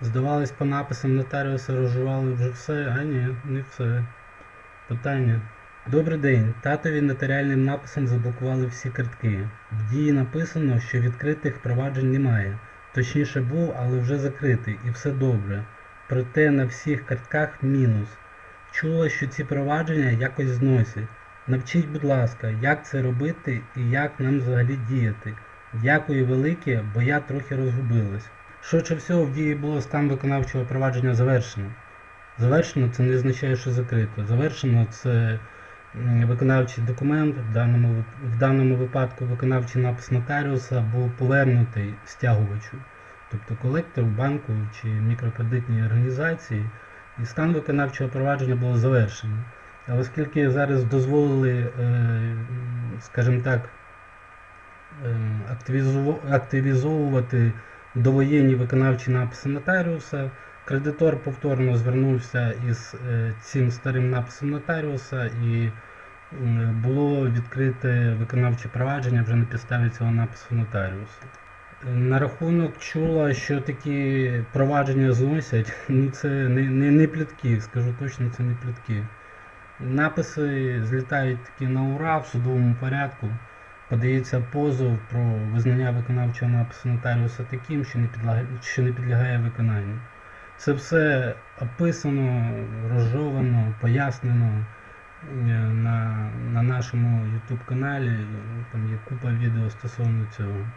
Здавались по написам нотаріуса, розжували вже все, а ні, не все. Питання. Добрий день. Татові нотаріальним написом заблокували всі картки. В дії написано, що відкритих проваджень немає. Точніше був, але вже закритий, і все добре. Проте на всіх картках мінус. Чула, що ці провадження якось зносять. Навчіть, будь ласка, як це робити і як нам взагалі діяти. Дякую велике, бо я трохи розгубилась. Швидше всього, в дії було стан виконавчого провадження завершено. Завершено це не означає, що закрито. Завершено це виконавчий документ, в даному, в даному випадку виконавчий напис нотаріуса був повернутий стягувачу, тобто колектору, банку чи мікрокредитній організації, і стан виконавчого провадження було завершено. А оскільки зараз дозволили, е, скажімо так, е, активізу- активізовувати довоєнні виконавчі написи нотаріуса. Кредитор повторно звернувся із е, цим старим написом нотаріуса і було відкрите виконавче провадження вже на підставі цього напису нотаріуса. Е, На рахунок чула, що такі провадження зносять, ну це не, не, не плітки, скажу точно, це не плітки. Написи злітають такі на ура в судовому порядку. Подається позов про визнання виконавчого напису нотаріуса таким, що не підлягає, що не підлягає виконанню. Це все описано, розжовано, пояснено е, на, на нашому YouTube каналі. Там є купа відео стосовно цього.